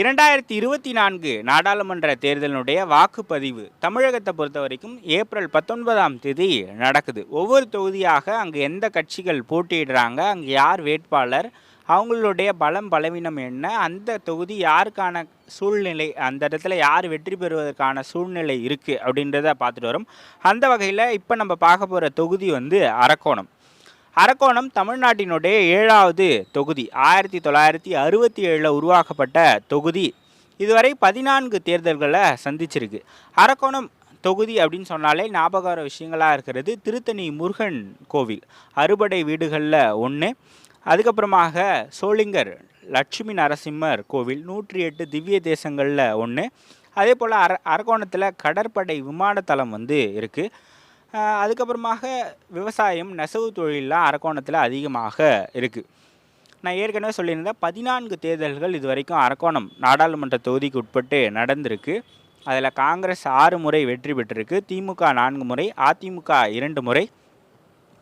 இரண்டாயிரத்தி இருபத்தி நான்கு நாடாளுமன்ற தேர்தலினுடைய வாக்குப்பதிவு தமிழகத்தை பொறுத்த வரைக்கும் ஏப்ரல் பத்தொன்பதாம் தேதி நடக்குது. ஒவ்வொரு தொகுதியாக அங்கே எந்த கட்சிகள் போட்டியிடுறாங்க அங்கே யார் வேட்பாளர் அவங்களுடைய பலம் பலவீனம் என்ன அந்த தொகுதி யாருக்கான சூழ்நிலை அந்த இடத்துல யார் வெற்றி பெறுவதற்கான சூழ்நிலை இருக்குது அப்படின்றத பார்த்துட்டு வரும். அந்த வகையில் இப்போ நம்ம பார்க்க போகிற தொகுதி வந்து அரக்கோணம். அரக்கோணம் தமிழ்நாட்டினுடைய ஏழாவது தொகுதி. ஆயிரத்தி தொள்ளாயிரத்தி அறுபத்தி ஏழில் உருவாக்கப்பட்ட தொகுதி. இதுவரை பதினான்கு தேர்தல்களை சந்திச்சிருக்கு. அரக்கோணம் தொகுதி அப்படின்னு சொன்னாலே ஞாபகார விஷயங்களாக இருக்கிறது. திருத்தணி முருகன் கோவில் அறுபடை வீடுகளில் ஒன்று அதுக்கப்புறமாக சோளிங்கர் லட்சுமி நரசிம்மர் கோவில் நூற்றி எட்டு திவ்ய தேசங்களில் ஒன்று அதே போல் அர அரக்கோணத்தில் கடற்படை விமானத்தளம் வந்து இருக்குது அதுக்கப்புறமாக விவசாயம் நெசவு தொழிலெலாம் அரக்கோணத்தில் அதிகமாக இருக்குது நான் ஏற்கனவே சொல்லியிருந்தேன் பதினான்கு தேர்தல்கள் இது வரைக்கும் அரக்கோணம் நாடாளுமன்ற தொகுதிக்கு உட்பட்டு நடந்திருக்கு. அதில் காங்கிரஸ் ஆறு முறை வெற்றி பெற்றிருக்கு. திமுக நான்கு முறை அதிமுக இரண்டு முறை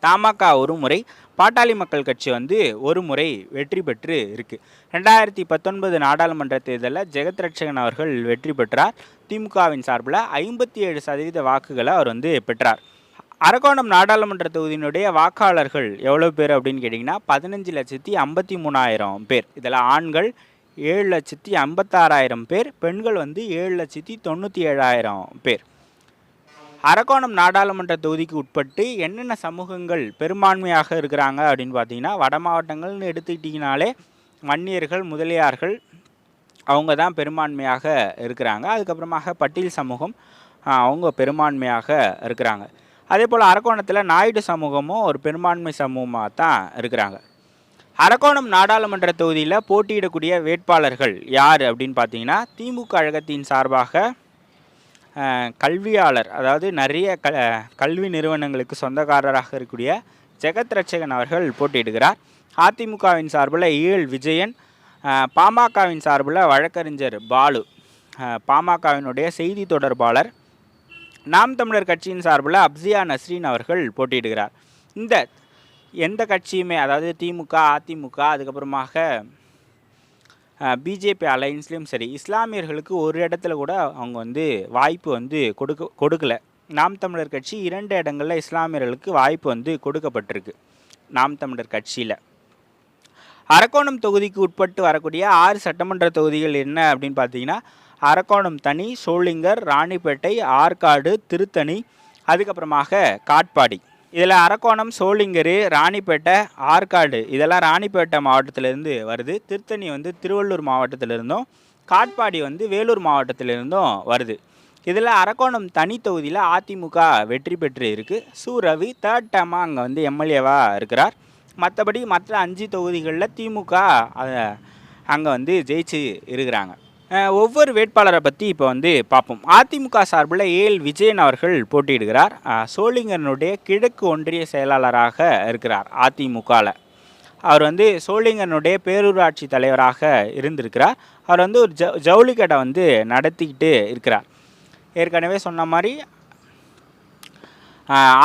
தமாக ஒரு முறை பாட்டாளி மக்கள் கட்சி வந்து ஒரு முறை வெற்றி பெற்று இருக்கு. ரெண்டாயிரத்தி பத்தொன்பது நாடாளுமன்ற தேர்தலில் ஜெகத் ரட்சகன் அவர்கள் வெற்றி பெற்றார். திமுகவின் சார்பில் ஐம்பத்தி ஏழு சதவீத வாக்குகளை அவர் வந்து பெற்றார். அரக்கோணம் நாடாளுமன்ற தொகுதியினுடைய வாக்காளர்கள் எவ்வளோ பேர் அப்படின்னு கேட்டிங்கன்னா பதினஞ்சு லட்சத்தி ஐம்பத்தி மூணாயிரம் பேர். இதில் ஆண்கள் ஏழு லட்சத்தி ஐம்பத்தாறாயிரம் பேர் பெண்கள் வந்து ஏழு லட்சத்தி தொண்ணூற்றி ஏழாயிரம் பேர். அரக்கோணம் நாடாளுமன்ற தொகுதிக்கு உட்பட்டு என்னென்ன சமூகங்கள் பெரும்பான்மையாக இருக்கிறாங்க அப்படின்னு பார்த்தீங்கன்னா வட மாவட்டங்கள்னு எடுத்துக்கிட்டிங்கனாலே வன்னியர்கள் முதலியார்கள் அவங்க தான் பெரும்பான்மையாக இருக்கிறாங்க. அதுக்கப்புறமாக பட்டியல் சமூகம் அவங்க பெரும்பான்மையாக இருக்கிறாங்க. அதே போல் அரக்கோணத்தில் நாயுடு சமூகமும் ஒரு பெரும்பான்மை சமூகமாக தான் இருக்கிறாங்க. அரக்கோணம் நாடாளுமன்ற தொகுதியில் போட்டியிடக்கூடிய வேட்பாளர்கள் யார் அப்படின்னு பார்த்தீங்கன்னா திமுக கழகத்தின் சார்பாக கல்வியாளர் அதாவது நிறைய க கல்வி நிறுவனங்களுக்கு சொந்தக்காரராக இருக்கக்கூடிய ஜெகத் ரட்சகன் அவர்கள் போட்டியிடுகிறார். அதிமுகவின் சார்பில் ஈழ் விஜயன் பாமகவின் சார்பில் வழக்கறிஞர் பாலு பாமகவினுடைய செய்தி தொடர்பாளர் நாம் தமிழர் கட்சியின் சார்பில் அப்சியா நஸ்ரீன் அவர்கள் போட்டியிடுகிறார். இந்த எந்த கட்சியுமே அதாவது திமுக அதிமுக அதுக்கப்புறமாக பிஜேபி அலையன்ஸ்லேயும் சரி இஸ்லாமியர்களுக்கு ஒரு இடத்துல கூட அவங்க வந்து வாய்ப்பு வந்து கொடுக்க கொடுக்கல. நாம் தமிழர் கட்சி இரண்டு இடங்களில் இஸ்லாமியர்களுக்கு வாய்ப்பு வந்து கொடுக்கப்பட்டிருக்கு. நாம் தமிழர் கட்சியில். அரக்கோணம் தொகுதிக்கு உட்பட்டு வரக்கூடிய ஆறு சட்டமன்ற தொகுதிகள் என்ன அப்படின்னு பார்த்தீங்கன்னா அரக்கோணம் தனி சோளிங்கர் ராணிப்பேட்டை ஆற்காடு திருத்தணி அதுக்கப்புறமாக காட்பாடி. இதில் அரக்கோணம் சோளிங்கரு ராணிப்பேட்டை ஆற்காடு இதெல்லாம் ராணிப்பேட்டை மாவட்டத்திலேருந்து வருது. திருத்தணி வந்து திருவள்ளூர் மாவட்டத்திலிருந்தும் காட்பாடி வந்து வேலூர் மாவட்டத்திலிருந்தும் வருது. இதில் அரக்கோணம் தனி தொகுதியில் அதிமுக வெற்றி பெற்று இருக்குது சு. ரவி தேர்ட் டேமாக அங்கே வந்து எம்எல்ஏவாக இருக்கிறார். மற்றபடி மற்ற அஞ்சு தொகுதிகளில் திமுக அங்கே வந்து ஜெயிச்சு இருக்கிறாங்க. ஒவ்வொரு வேட்பாளரை பற்றி இப்போ வந்து பார்ப்போம். அதிமுக சார்பில் ஏஎல் விஜயன் அவர்கள் போட்டியிடுகிறார். சோழிங்கனுடைய கிழக்கு ஒன்றிய செயலாளராக இருக்கிறார் அதிமுகவில் அவர் வந்து சோழிங்கனுடைய பேரூராட்சி தலைவராக இருந்திருக்கிறார். அவர் வந்து ஒரு ஜ ஜவுளி கடை வந்து நடத்திக்கிட்டு இருக்கிறார். ஏற்கனவே சொன்ன மாதிரி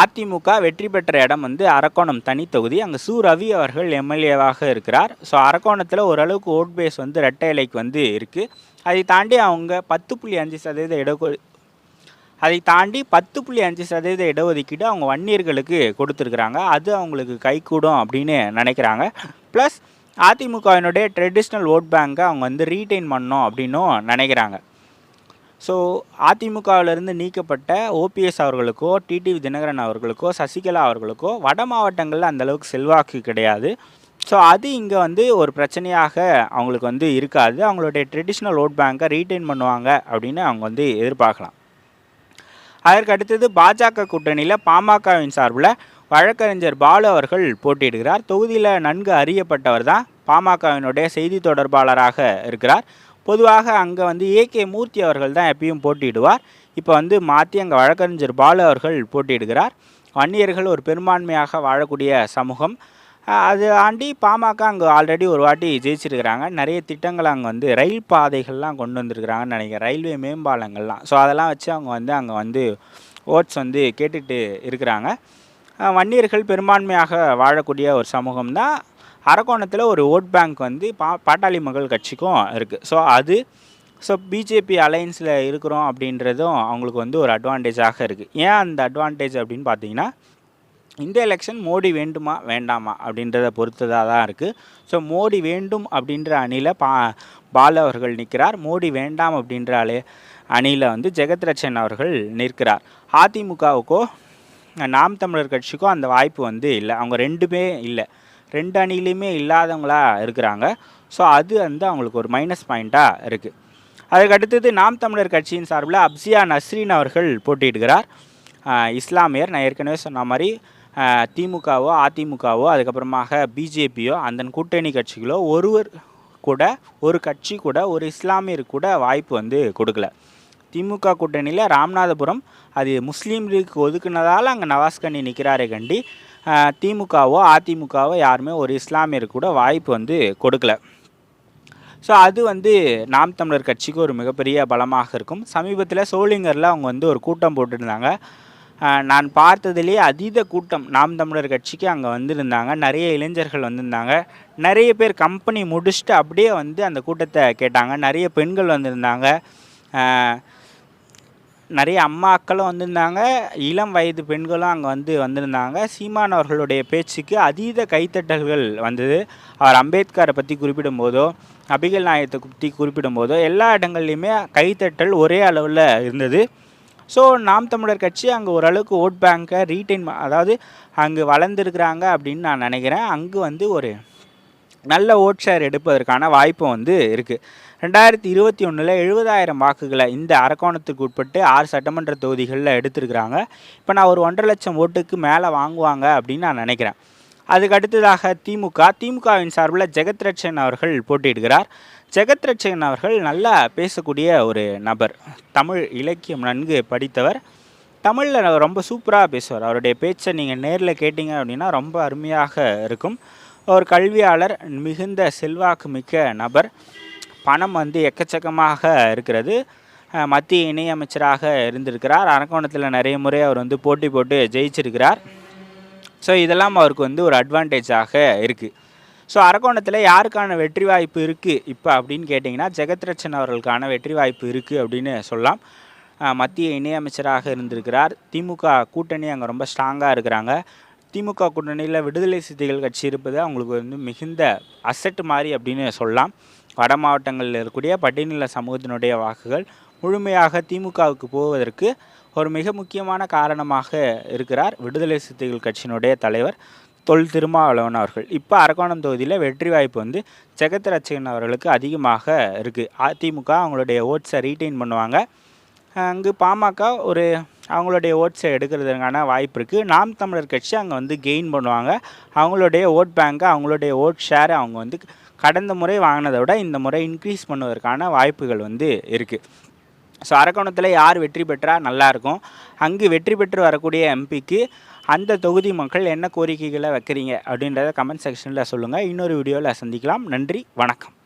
அதிமுக வெற்றி பெற்ற இடம் வந்து அரக்கோணம் தனி தொகுதி. அங்கே சு. ரவி அவர்கள் எம்எல்ஏவாக இருக்கிறார். ஸோ அரக்கோணத்தில் ஓரளவுக்கு ஓட் பேஸ் வந்து ரெட்டை இலைக்கு வந்து இருக்குது அதை தாண்டி அவங்க பத்து புள்ளி அஞ்சு சதவீத இடஒ அதை தாண்டி பத்து புள்ளி அஞ்சு சதவீத இடஒதுக்கீடு அவங்க வன்னியர்களுக்கு கொடுத்துருக்குறாங்க. அது அவங்களுக்கு கைகூடும் அப்படின்னு நினைக்கிறாங்க. ப்ளஸ் அதிமுகவினுடைய ட்ரெடிஷ்னல் ஓட் பேங்க்கை அவங்க வந்து ரீட்டைன் பண்ணோம் அப்படின்னும் நினைக்கிறாங்க. ஸோ அதிமுகவிலிருந்து நீக்கப்பட்ட ஓபிஎஸ் அவர்களுக்கோ டிடிவி தினகரன் அவர்களுக்கோ சசிகலா அவர்களுக்கோ வட மாவட்டங்களில் அந்தளவுக்கு செல்வாக்கு கிடையாது. ஸோ அது இங்கே வந்து ஒரு பிரச்சனையாக அவங்களுக்கு வந்து இருக்காது. அவங்களுடைய ட்ரெடிஷ்னல் ஓட் பேங்க்கை ரீட்டைன் பண்ணுவாங்க அப்படின்னு அவங்க வந்து எதிர்பார்க்கலாம். அதற்கு அடுத்தது பாஜக கூட்டணியில் பாமகவின் சார்பில் வழக்கறிஞர் பாலு அவர்கள் போட்டியிடுகிறார். தொகுதியில் நன்கு அறியப்பட்டவர் தான் பாமகவினுடைய செய்தி தொடர்பாளராக இருக்கிறார். பொதுவாக அங்கே வந்து ஏகே மூர்த்தி அவர்கள் தான் எப்பயும் போட்டியிடுவார். இப்போ வந்து மாற்றி அங்கே வழக்கறிஞர் பாலு அவர்கள் போட்டியிடுகிறார். வன்னியர்கள் ஒரு பெரும்பான்மையாக வாழக்கூடிய சமூகம். அது ஆண்டி பாமக அங்கே ஆல்ரெடி ஒரு வாட்டி ஜெயிச்சிருக்கிறாங்க. நிறைய திட்டங்கள் அங்கே வந்து ரயில் பாதைகள்லாம் கொண்டு வந்திருக்கிறாங்கன்னு நினைக்கிறேன். ரயில்வே மேம்பாலங்கள்லாம். ஸோ அதெல்லாம் வச்சு அவங்க வந்து அங்கே வந்து ஓட்ஸ் வந்து கேட்டுட்டு இருக்கிறாங்க. வன்னியர்கள் பெரும்பான்மையாக வாழக்கூடிய ஒரு சமூகம் தான் அரக்கோணத்தில் ஒரு ஓட் பேங்க் வந்து பா பாட்டாளி மக்கள் கட்சிக்கும் இருக்குது ஸோ அது ஸோ பிஜேபி அலையன்ஸில் இருக்கிறோம் அப்படின்றதும் அவங்களுக்கு வந்து ஒரு அட்வான்டேஜாக இருக்குது ஏன் அந்த அட்வான்டேஜ் அப்படின்னு பார்த்தீங்கன்னா இந்த எலெக்ஷன் மோடி வேண்டுமா வேண்டாமா அப்படின்றத பொறுத்ததாக தான் இருக்குது ஸோ மோடி வேண்டும் அப்படின்ற அணியில் பா பால அவர்கள் நிற்கிறார் மோடி வேண்டாம் அப்படின்ற அலை அணியில் வந்து ஜெகத் அவர்கள் நிற்கிறார். அதிமுகவுக்கோ நாம் தமிழர் கட்சிக்கோ அந்த வாய்ப்பு வந்து இல்லை. அவங்க ரெண்டுமே இல்லை. ரெண்டு அணிலையுமே இல்லாதவங்களா இருக்கிறாங்க. ஸோ அது வந்து அவங்களுக்கு ஒரு மைனஸ் பாயிண்ட்டாக இருக்குது அதுக்கு அடுத்தது நாம் தமிழர் கட்சியின் சார்பில் அப்சியா நஸ்ரீன் அவர்கள் போட்டியிடுகிறார். இஸ்லாமியர் நான் ஏற்கனவே சொன்ன மாதிரி திமுகவோ அதிமுகவோ அதுக்கப்புறமாக பிஜேபியோ அந்த கூட்டணி கட்சிகளோ ஒருவர் கூட ஒரு கட்சி கூட ஒரு இஸ்லாமியர் கூட வாய்ப்பு வந்து கொடுக்கல. திமுக கூட்டணியில் ராமநாதபுரம் அது முஸ்லீம் லீக் ஒதுக்குனதால் அங்கே நவாஸ்கனி நிற்கிறாரே கண்டி. திமுகவோ அதிமுகவோ யாருமே ஒரு இஸ்லாமியர் கூட வாய்ப்பு வந்து கொடுக்கல. ஸோ அது வந்து நாம் தமிழர் கட்சிக்கு ஒரு மிகப்பெரிய பலமாக இருக்கும். சமீபத்தில் சோளிங்கரில் அவங்க வந்து ஒரு கூட்டம் போட்டிருந்தாங்க. நான் பார்த்ததுலேயே அதீத கூட்டம் நாம் தமிழர் கட்சிக்கு அங்கே வந்திருந்தாங்க. நிறைய இளைஞர்கள் வந்திருந்தாங்க. நிறைய பேர் கம்பெனி முடிச்சுட்டு அப்படியே வந்து அந்த கூட்டத்தை கேட்டாங்க. நிறைய பெண்கள் வந்திருந்தாங்க. நிறைய அம்மாக்களும் வந்திருந்தாங்க. இளம் வயது பெண்களும் அங்கே வந்து வந்திருந்தாங்க. சீமான் அவர்களுடைய பேச்சுக்கு அதீத கைத்தட்டல்கள் வந்தது. அவர் அம்பேத்கரை பற்றி குறிப்பிடும்போதோ அபிகல் நாயத்தை பற்றி குறிப்பிடும்போதோ எல்லா இடங்கள்லையுமே கைத்தட்டல் ஒரே அளவில் இருந்தது. ஸோ நாம் தமிழர் கட்சி அங்கே ஓரளவுக்கு ஓட் பேங்கை ரீட்டைன் அதாவது அங்கே வளர்ந்துருக்குறாங்க அப்படின்னு நான் நினைக்கிறேன். அங்கே வந்து ஒரு நல்ல ஓட் ஷேர் எடுப்பதற்கான வாய்ப்பு வந்து இருக்குது ரெண்டாயிரத்தி இருபத்தி ஒன்றில் எழுபதாயிரம் வாக்குகளை இந்த அரக்கோணத்துக்கு உட்பட்டு ஆறு சட்டமன்ற தொகுதிகளில் எடுத்திருக்கிறாங்க. இப்போ நான் ஒரு ஒன்றரை லட்சம் ஓட்டுக்கு மேலே வாங்குவாங்க அப்படின்னு நான் நினைக்கிறேன். அதுக்கு அடுத்ததாக திமுக. திமுகவின் சார்பில் ஜெகத் ரட்சன் அவர்கள் போட்டியிடுகிறார். ஜெகத் ரட்சன் அவர்கள் நல்லா பேசக்கூடிய ஒரு நபர். தமிழ் இலக்கியம் நன்கு படித்தவர். தமிழில் ரொம்ப சூப்பராக பேசுவார். அவருடைய பேச்சை நீங்கள் நேரில் கேட்டிங்க அப்படின்னா ரொம்ப அருமையாக இருக்கும். ஒரு கல்வியாளர் மிகுந்த செல்வாக்கு மிக்க நபர் பணம் வந்து எக்கச்சக்கமாக இருக்கிறது. மத்திய இணையமைச்சராக இருந்திருக்கிறார். அரக்கோணத்தில் நிறைய முறை அவர் வந்து போட்டி போட்டு ஜெயிச்சிருக்கிறார். ஸோ இதெல்லாம் அவருக்கு வந்து ஒரு அட்வான்டேஜாக இருக்குது ஸோ அரக்கோணத்தில் யாருக்கான வெற்றி வாய்ப்பு இருக்குது இப்போ அப்படின்னு கேட்டிங்கன்னா ஜெகத்ரட்சன் அவர்களுக்கான வெற்றி வாய்ப்பு இருக்குது அப்படின்னு சொல்லலாம். மத்திய இணையமைச்சராக இருந்திருக்கிறார். திமுக கூட்டணி அங்கே ரொம்ப ஸ்ட்ராங்காக இருக்கிறாங்க. திமுக கூட்டணியில் விடுதலை சிறுத்தைகள் கட்சி இருப்பது அவங்களுக்கு வந்து மிகுந்த அசட் மாதிரி அப்படின்னு சொல்லலாம். வட மாவட்டங்களில் இருக்கக்கூடிய பட்டியலின சமூகத்தினுடைய வாக்குகள் முழுமையாக திமுகவுக்கு போவதற்கு ஒரு மிக முக்கியமான காரணமாக இருக்கிறார் விடுதலை சிறுத்தைகள் கட்சியினுடைய தலைவர் தொல் திருமாவளவன் அவர்கள். இப்போ அரக்கோணம் தொகுதியில் வெற்றி வாய்ப்பு வந்து ஜெகத் ரட்சகன் அவர்களுக்கு அதிகமாக இருக்குது அதிமுக அவங்களுடைய ஓட்ஸை ரீட்டைன் பண்ணுவாங்க. அங்கு பாமக ஒரு அவங்களுடைய ஓட்ஸை எடுக்கிறதுக்கான வாய்ப்பு இருக்குது நாம் தமிழர் கட்சி அங்கே வந்து கெயின் பண்ணுவாங்க. அவங்களுடைய ஓட் பேங்க்கை அவங்களுடைய ஓட் ஷேரை அவங்க வந்து கடந்த முறை வாங்கினதை விட இந்த முறை இன்க்ரீஸ் பண்ணுவதற்கான வாய்ப்புகள் வந்து இருக்குது ஸோ அரக்கோணத்தில் யார் வெற்றி பெற்றால் நல்லாயிருக்கும் அங்கு வெற்றி பெற்று வரக்கூடிய எம்பிக்கு அந்த தொகுதி மக்கள் என்ன கோரிக்கைகளை வைக்கிறீங்க அப்படின்றத கமெண்ட் செக்ஷனில் சொல்லுங்கள் இன்னொரு வீடியோவில் சந்திக்கலாம். நன்றி. வணக்கம்.